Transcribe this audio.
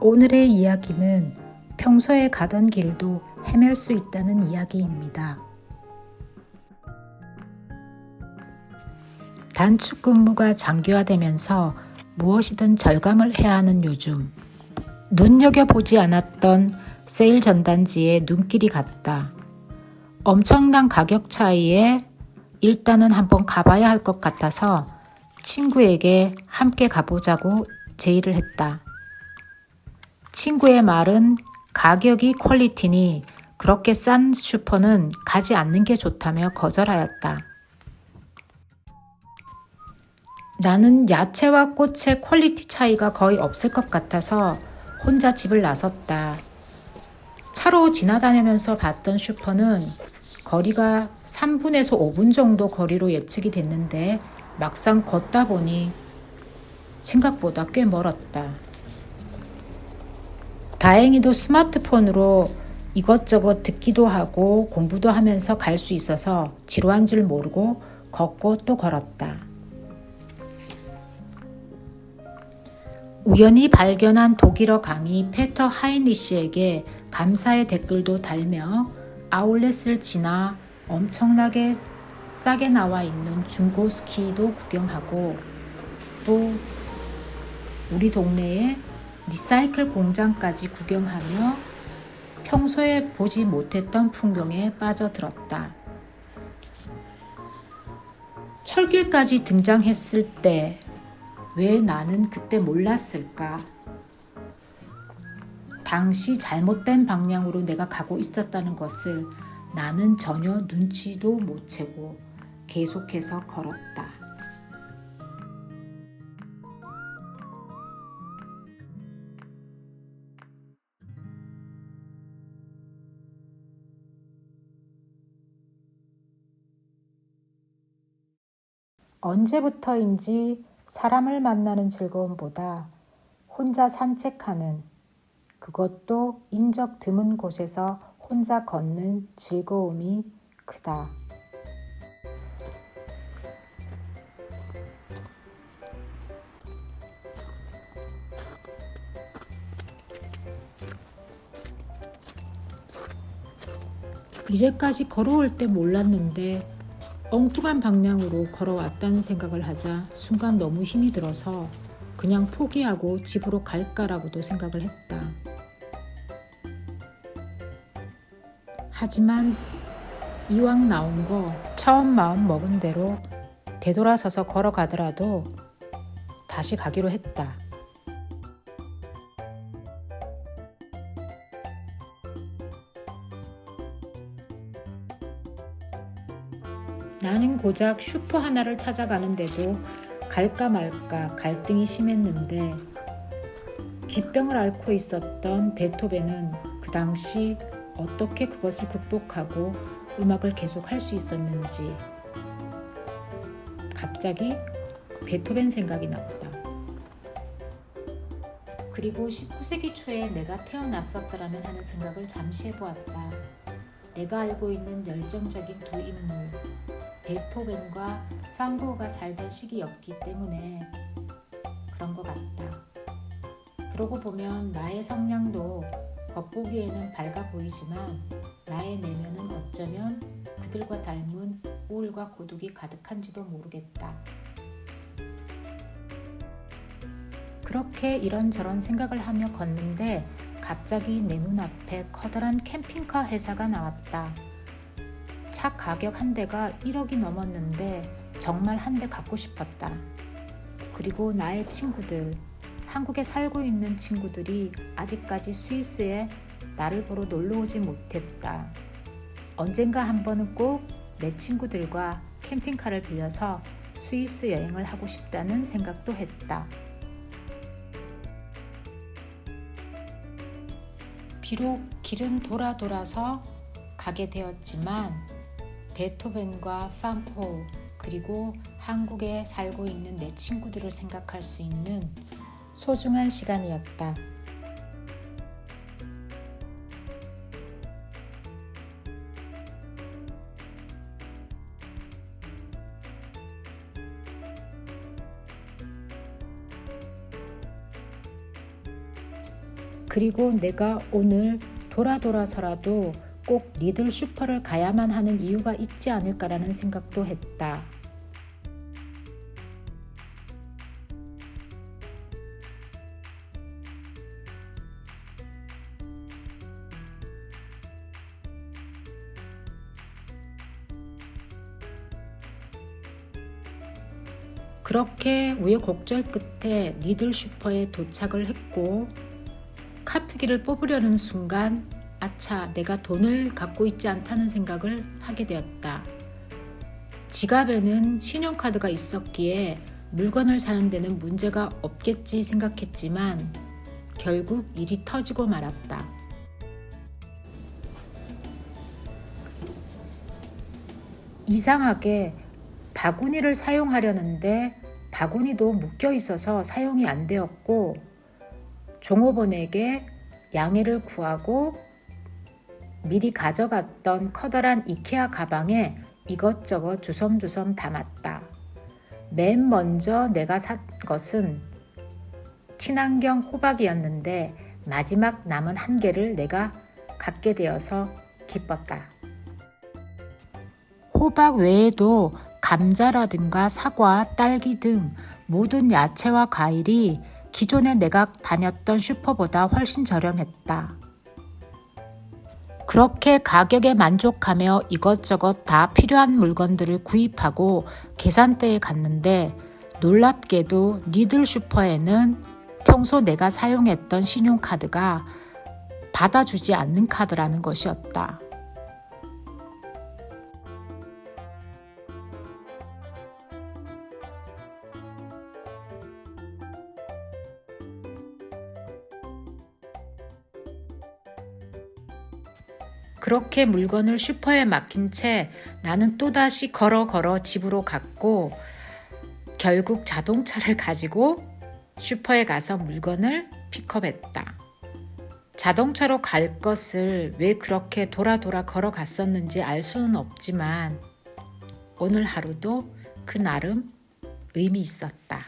오늘의 이야기는 평소에 가던 길도 헤맬 수 있다는 이야기입니다. 단축 근무가 장기화되면서 무엇이든 절감을 해야 하는 요즘. 눈여겨보지 않았던 세일 전단지에 눈길이 갔다. 엄청난 가격 차이에 일단은 한번 가봐야 할 것 같아서 친구에게 함께 가보자고 제의를 했다. 친구의 말은 가격이 퀄리티니 그렇게 싼 슈퍼는 가지 않는 게 좋다며 거절하였다. 나는 야채와 꽃의 퀄리티 차이가 거의 없을 것 같아서 혼자 집을 나섰다. 차로 지나다니면서 봤던 슈퍼는 거리가 3분에서 5분 정도 거리로 예측이 됐는데 막상 걷다 보니 생각보다 꽤 멀었다. 다행히도 스마트폰으로 이것저것 듣기도 하고 공부도 하면서 갈 수 있어서 지루한 줄 모르고 걷고 또 걸었다. 우연히 발견한 독일어 강의 페터 하인리시에게 감사의 댓글도 달며 아울렛을 지나 엄청나게 싸게 나와 있는 중고 스키도 구경하고 또 우리 동네에 리사이클 공장까지 구경하며 평소에 보지 못했던 풍경에 빠져들었다. 철길까지 등장했을 때 왜 나는 그때 몰랐을까? 당시 잘못된 방향으로 내가 가고 있었다는 것을 나는 전혀 눈치도 못 채고 계속해서 걸었다. 언제부터인지 사람을 만나는 즐거움보다 혼자 산책하는 그것도 인적 드문 곳에서 혼자 걷는 즐거움이 크다. 이제까지 걸어올 때 몰랐는데 엉뚱한 방향으로 걸어왔다는 생각을 하자 순간 너무 힘이 들어서 그냥 포기하고 집으로 갈까라고도 생각을 했다. 하지만 이왕 나온 거 처음 마음 먹은 대로 되돌아서서 걸어가더라도 다시 가기로 했다. 나는 고작 슈퍼 하나를 찾아가는데도 갈까 말까 갈등이 심했는데 기병을 앓고 있었던 베토벤은 그 당시 어떻게 그것을 극복하고 음악을 계속 할 수 있었는지 갑자기 베토벤 생각이 났다. 그리고 19세기 초에 내가 태어났었더라면 하는 생각을 잠시 해보았다. 내가 알고 있는 열정적인 두 인물, 베토벤과 판고가 살던 시기였기 때문에 그런 것 같다. 그러고 보면 나의 성량도 겉보기에는 밝아 보이지만 나의 내면은 어쩌면 그들과 닮은 우울과 고독이 가득한지도 모르겠다. 그렇게 이런저런 생각을 하며 걷는데 갑자기 내 눈앞에 커다란 캠핑카 회사가 나왔다. 차 가격 한 대가 1억이 넘었는데 정말 한 대 갖고 싶었다. 그리고 나의 친구들, 한국에 살고 있는 친구들이 아직까지 스위스에 나를 보러 놀러 오지 못했다. 언젠가 한 번은 꼭 내 친구들과 캠핑카를 빌려서 스위스 여행을 하고 싶다는 생각도 했다. 비록 길은 돌아 돌아서 가게 되었지만 베토벤과 팡포 그리고 한국에 살고 있는 내 친구들을 생각할 수 있는 소중한 시간이었다. 그리고 내가 오늘 돌아 돌아서라도 꼭 니들 슈퍼를 가야만 하는 이유가 있지 않을까라는 생각도 했다. 그렇게 우여곡절 끝에 니들 슈퍼에 도착을 했고 카트기를 뽑으려는 순간 아차 내가 돈을 갖고 있지 않다는 생각을 하게 되었다. 지갑에는 신용카드가 있었기에 물건을 사는 데는 문제가 없겠지 생각했지만 결국 일이 터지고 말았다. 이상하게 바구니를 사용하려는데 바구니도 묶여 있어서 사용이 안 되었고 종업원에게 양해를 구하고 미리 가져갔던 커다란 이케아 가방에 이것저것 주섬주섬 담았다. 맨 먼저 내가 산 것은 친환경 호박이었는데 마지막 남은 한 개를 내가 갖게 되어서 기뻤다. 호박 외에도 감자라든가 사과, 딸기 등 모든 야채와 과일이 기존에 내가 다녔던 슈퍼보다 훨씬 저렴했다. 그렇게 가격에 만족하며 이것저것 다 필요한 물건들을 구입하고 계산대에 갔는데 놀랍게도 니들 슈퍼에는 평소 내가 사용했던 신용카드가 받아주지 않는 카드라는 것이었다. 그렇게 물건을 슈퍼에 맡긴 채 나는 또다시 걸어 걸어 집으로 갔고 결국 자동차를 가지고 슈퍼에 가서 물건을 픽업했다. 자동차로 갈 것을 왜 그렇게 돌아 돌아 걸어 갔었는지 알 수는 없지만 오늘 하루도 그 나름 의미 있었다.